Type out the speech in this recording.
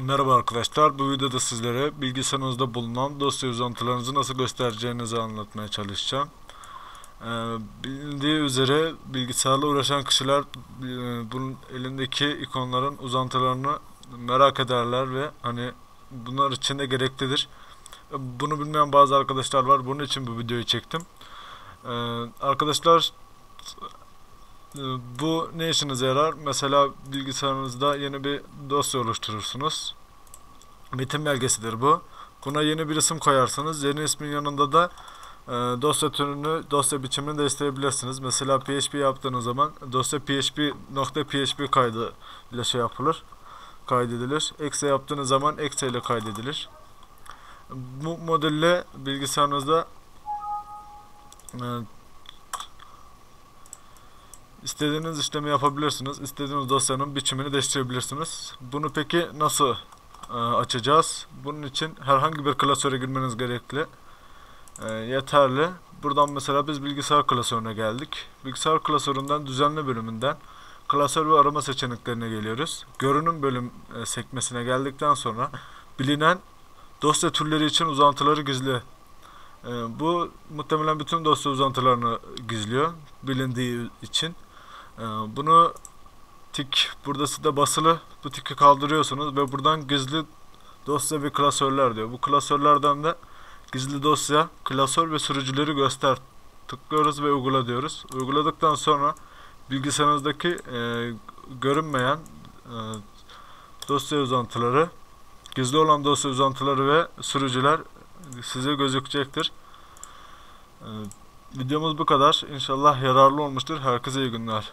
Merhaba arkadaşlar. Bu videoda sizlere bilgisayarınızda bulunan dosya uzantılarınızı nasıl göstereceğinizi anlatmaya çalışacağım. Ee, bilindiği üzere bilgisayarla uğraşan kişiler e, bunun elindeki ikonların uzantılarını merak ederler ve hani bunlar için de gereklidir. Bunu bilmeyen bazı arkadaşlar var. Bunun için bu videoyu çektim. Ee, arkadaşlar bu ne işinize yarar? Mesela bilgisayarınızda yeni bir dosya oluşturursunuz. Metin belgesidir bu. Buna yeni bir isim koyarsınız. Yeni ismin yanında da e, dosya türünü, dosya biçimini de isteyebilirsiniz. Mesela PHP yaptığınız zaman dosya PHP nokta PHP kaydı ile şey yapılır. Kaydedilir. Exe yaptığınız zaman exe ile kaydedilir. Bu modelle bilgisayarınızda e, İstediğiniz işlemi yapabilirsiniz. İstediğiniz dosyanın biçimini değiştirebilirsiniz. Bunu peki nasıl e, açacağız? Bunun için herhangi bir klasöre girmeniz gerekli. E, yeterli. Buradan mesela biz bilgisayar klasörüne geldik. Bilgisayar klasöründen düzenli bölümünden klasör ve arama seçeneklerine geliyoruz. Görünüm bölüm e, sekmesine geldikten sonra bilinen dosya türleri için uzantıları gizli. E, bu muhtemelen bütün dosya uzantılarını gizliyor bilindiği için. Ee, bunu tik burada da basılı bu tiki kaldırıyorsunuz ve buradan gizli dosya ve klasörler diyor. Bu klasörlerden de gizli dosya, klasör ve sürücüleri göster. Tıklıyoruz ve uygula diyoruz. Uyguladıktan sonra bilgisayarınızdaki e, görünmeyen e, dosya uzantıları, gizli olan dosya uzantıları ve sürücüler size gözükecektir. E, videomuz bu kadar. İnşallah yararlı olmuştur. Herkese iyi günler.